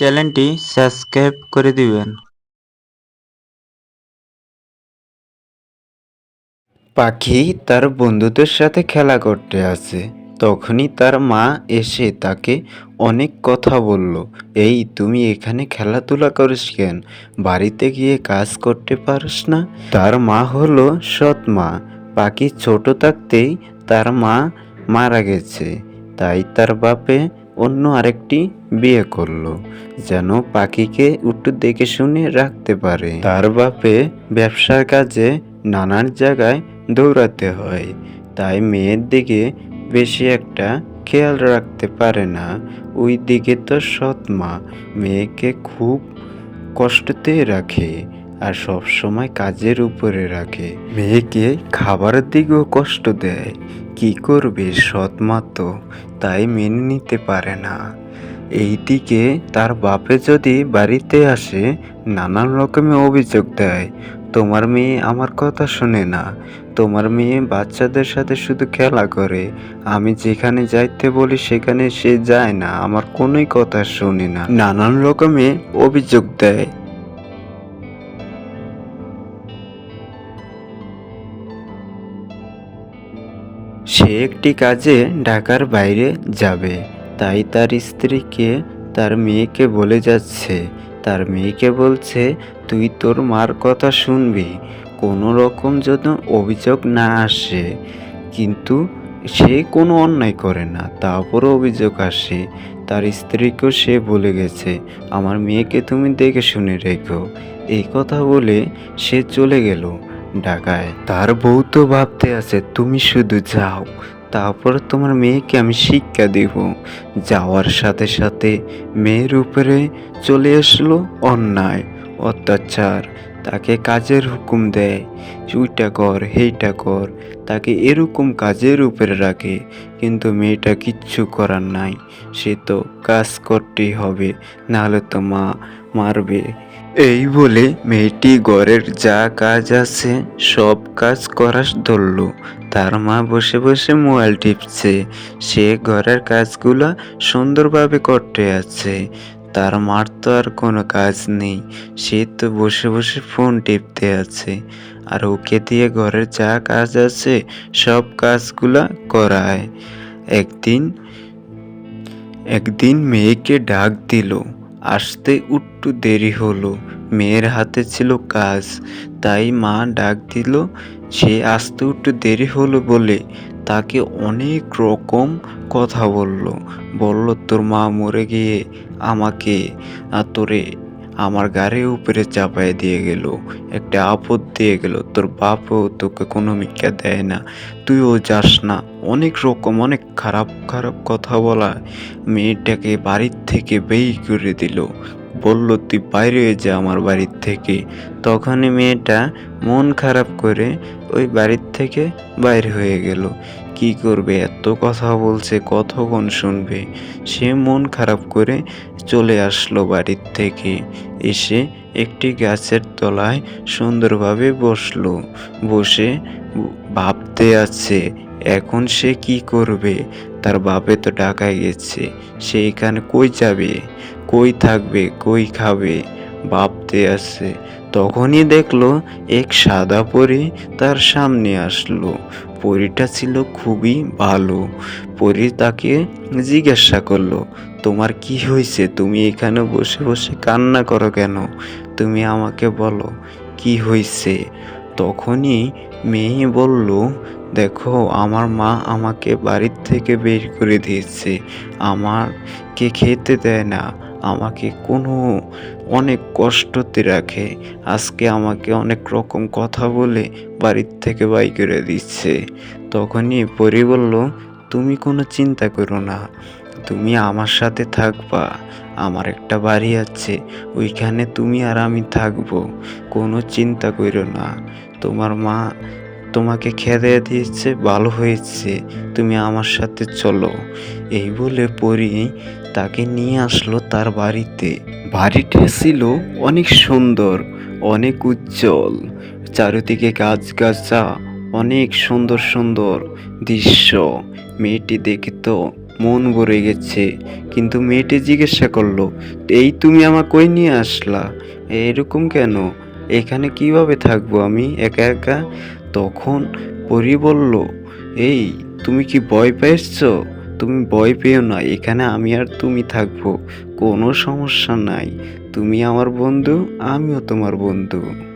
চ্যানেলটি সাবস্ক্রাইব করে দিবেন। পাখি তার বন্ধুদের সাথে খেলা করতে আসে। তখনই তার মা এসে তাকে অনেক কথা বলল। এই, তুমি এখানে খেলাধুলা করিস কেন? বাড়িতে গিয়ে কাজ করতে পারিস না? তার মা হলো সৎ মা। পাখি ছোট থাকতেই তার মা মারা গেছে। তাই তার বাপে অন্য আরেকটি বিয়ে করল, যেন পাখিকে একটু দেখে শুনে রাখতে পারে। তার বাপে ব্যবসার কাজে নানান জায়গায় দৌড়াতে হয়, তাই মেয়ের দিকে বেশি একটা খেয়াল রাখতে পারে না। ওই দিকে তো সৎ মা, মেয়েকে খুব কষ্টতে রাখে আর সব সময় কাজের উপরে রাখে। মেয়েকে খাবারের দিকেও কষ্ট দেয় কি করবে সৎ মা তো তাই মেনে নিতে পারে না। এইদিকে তার বাপে যদি বাড়িতে আসে, নানান রকমের অভিযোগ দেয়, তোমার মেয়ে আমার কথা শোনে না। তোমার মেয়ে বাচ্চাদের সাথে শুধু খেলা করে। আমি যেখানে যাইতে বলি সেখানে সে যায় না। আমার কোনোই কথা শোনে না। নানান রকমের অভিযোগ দেয়। সে একটি কাজে ঢাকার বাইরে যাবে। তাই তার স্ত্রীকে, তার মেয়েকে বলে যাচ্ছে। তার মেয়েকে বলছে, তুই তোর মার কথা শুনবি। কোনো রকম যেন অভিযোগ না আসে। কিন্তু সে কোনো অন্যায় করে না, তারপরও অভিযোগ আসে। তার স্ত্রীকেও সে বলে গেছে, আমার মেয়েকে তুমি দেখে শুনে রেখো। এই কথা বলে সে চলে গেল। ঢাকায় তার বউ তো ভাবতে আছে, তুমি শুধু যাও, তারপর তোমার মেয়েকে আমি শিক্ষা দেব। যাওয়ার সাথে সাথে মেয়ের উপরে চলে আসলো অন্যায়, অত্যাচার। তাকে কাজের হুকুম দেয়, চুইটা কর, হেইটা কর, তাকে এরকম কাজের উপরে রাখে, কিন্তু মেয়েটা কিচ্ছু করার নাই, সে তো কাজ করতেই হবে, নাহলে তো মা মারবে। এই বলে মেয়েটি ঘরের যা কাজ আছে, সব কাজ করা ধরল। তার মা বসে বসে মোবাইল টিপছে, সে ঘরের কাজগুলা সুন্দরভাবে করতে আছে। তার মার তো আর কোনো কাজ নেই। সে তো বসে বসে ফোন টিপতে আছে। আর ওকে দিয়ে ঘরের যা কাজ আছে, সব কাজগুলা করায়। একদিন একদিন মেয়েকে ডাক দিল। আসতে একটু দেরি হলো। মেয়ের হাতে ছিল কাজ, তাই মা ডাক দিল, সে আসতে একটু দেরি হলো বলে তাকে অনেক রকম কথা বলল। বলল, তোর মা মরে গিয়ে আমাকে তোরে আমার গাড়ির উপরে চাপায় দিয়ে গেল, একটা আপদ দিয়ে গেল। তোর বাপও তোকে কোনো ভিক্ষা দেয় না। তুইও যাস না। অনেক রকম, অনেক খারাপ খারাপ কথা বলা মেয়েটাকে বাড়ির থেকে বেই করে দিল। বলল, তুই বাইরে হয়ে যা আমার বাড়ির থেকে। তখনই মেয়েটা মন খারাপ করে ওই বাড়ির থেকে বাইরে হয়ে গেল। কি করবে? এত কথা বলছে, কতক্ষণ শুনবে? সে মন খারাপ করে চলে আসলো বাড়ির থেকে। এসে একটি গাছের তলায় সুন্দরভাবে বসল। বসে ভাবতে আছে এখন সে কি করবে? তার বাপে তো ঢাকায় গেছে, সে এখানে কই যাবে? কই থাকবে? কই খাবে? ভাবতে আছে। তখনই দেখল এক সাদা পরি তার সামনে আসলো। পরীটা ছিল খুবই ভালো। পরি তাকে জিজ্ঞাসা করল, তোমার কি হয়েছে? তুমি এখানে বসে বসে কান্না করো কেন? তুমি আমাকে বলো, কি হয়েছে? তখনই মেয়ে বলল, দেখো, আমার মা আমাকে বাড়ির থেকে বের করে দিয়েছে। আমাকে খেতে দেয় না। আমাকে কোনো, অনেক কষ্টতে রাখে। আজকে আমাকে অনেক রকম কথা বলে বাড়ির থেকে বাই করে দিচ্ছে। তখনই পরি বলল, তুমি কোনো চিন্তা করো না। তুমি আমার সাথে থাকবা। আমার একটা বাড়ি আছে, ওইখানে তুমি আর আমি থাকব। কোনো চিন্তা করো না। তোমার মা তোমাকে খেদে দিয়েছে, ভালো হয়েছে। তুমি আমার সাথে চলো। এই বলে পরি তাকে নিয়ে আসলো তার বাড়িতে। বাড়িটা ছিল অনেক সুন্দর, অনেক উজ্জ্বল। চারিদিকে গাছগাছা অনেক সুন্দর সুন্দর দৃশ্য। মেয়েটি দেখে তো মন ভরে গেছে। কিন্তু মেয়েটি জিজ্ঞাসা করল, এই তুমি আমার কই নিয়ে আসলা? এরকম কেন? এখানে কীভাবে থাকব আমি একা একা? তখন পরি বলল, এই, তুমি কি ভয় পেয়েছ? তুমি ভয় পেও না, এখানে আমি আর তুমি থাকব, কোনো সমস্যা নাই। তুমি আমার বন্ধু, আমিও তোমার বন্ধু।